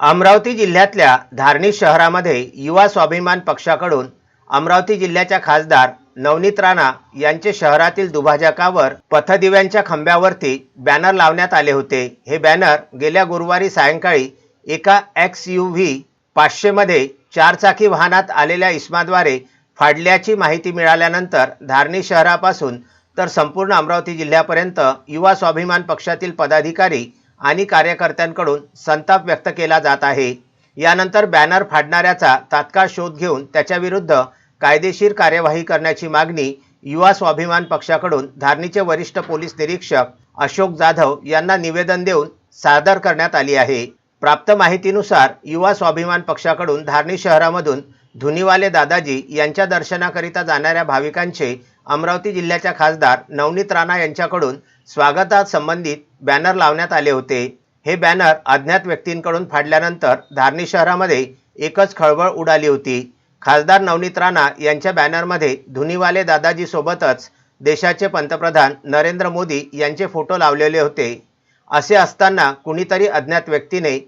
अमरावती जिल्ह्यातल्या धारणी शहरामध्ये युवा स्वाभिमान पक्षाकडून अमरावती जिल्ह्याच्या खासदार नवनीत राणा यांचे शहरातील दुभाजकावर पथदिव्यांच्या खांब्यावरती बॅनर लावण्यात आले होते. हे बॅनर गेल्या गुरुवारी सायंकाळी एका एक्स यू व्ही पाचशेमध्ये चारचाकी वाहनात आलेल्या इस्माद्वारे फाडल्याची माहिती मिळाल्यानंतर धारणी शहरापासून तर संपूर्ण अमरावती जिल्ह्यापर्यंत युवा स्वाभिमान पक्षातील पदाधिकारी आणि कार्यकर्त्यांकडून संताप व्यक्त केला जात आहे. यानंतर बॅनर फाडणाऱ्याचा तात्काळ शोध घेऊन त्याच्याविरुद्ध कायदेशीर कार्यवाही करण्याची मागणी युवा स्वाभिमान पक्षाकडून धारणीचे वरिष्ठ पोलीस निरीक्षक अशोक जाधव यांना निवेदन देऊन सादर करण्यात आली आहे. प्राप्त माहितीनुसार युवा स्वाभिमान पक्षाकडून धारणी शहरामधून धुनीवाले दादाजी यांच्या दर्शनाकरिता जाणाऱ्या भाविकांचे अमरावती जिल्ह्याच्या खासदार नवनीत राणा यांच्याकडून स्वागतात संबंधित बॅनर लावण्यात आले होते. हे बॅनर अज्ञात व्यक्तींकडून फाडल्यानंतर धारणी शहरामध्ये एकच खळबळ उडाली होती. खासदार नवनीत राणा यांच्या बॅनरमध्ये धुनीवाले दादाजीसोबतच देशाचे पंतप्रधान नरेंद्र मोदी यांचे फोटो लावलेले होते. असे असताना कुणीतरी अज्ञात व्यक्तीने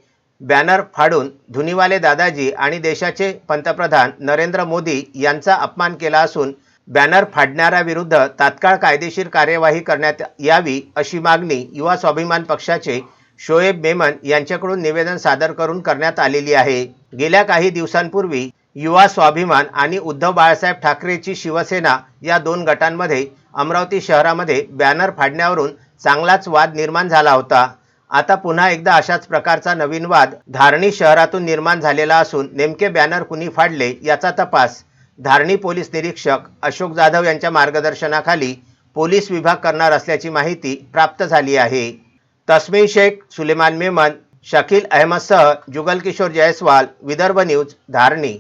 बॅनर फाडून धुनीवाले दादाजी आणि देशाचे पंतप्रधान नरेंद्र मोदी यांचा अपमान केला असून बॅनर फाडणाऱ्याविरुद्ध तात्काळ कायदेशीर कार्यवाही करण्यात यावी अशी मागणी युवा स्वाभिमान पक्षाचे शोएब मेमन यांच्याकडून निवेदन सादर करून करण्यात आलेली आहे. गेल्या काही दिवसांपूर्वी युवा स्वाभिमान आणि उद्धव बाळासाहेब ठाकरेची शिवसेना या दोन गटांमध्ये अमरावती शहरामध्ये बॅनर फाडण्यावरून चांगलाच वाद निर्माण झाला होता. आता पुन्हा एकदा अशाच प्रकारचा नवीन वाद धारणी शहरातून निर्माण झालेला असून नेमके बॅनर कुणी फाडले याचा तपास धारणी पोलीस निरीक्षक अशोक जाधव यांच्या मार्गदर्शनाखाली पोलीस विभाग करणार असल्याची माहिती प्राप्त झाली आहे. तस्मीन शेख सुलेमान मेमन शकील अहमदसह जुगल किशोर जयस्वाल विदर्भ न्यूज धारणी.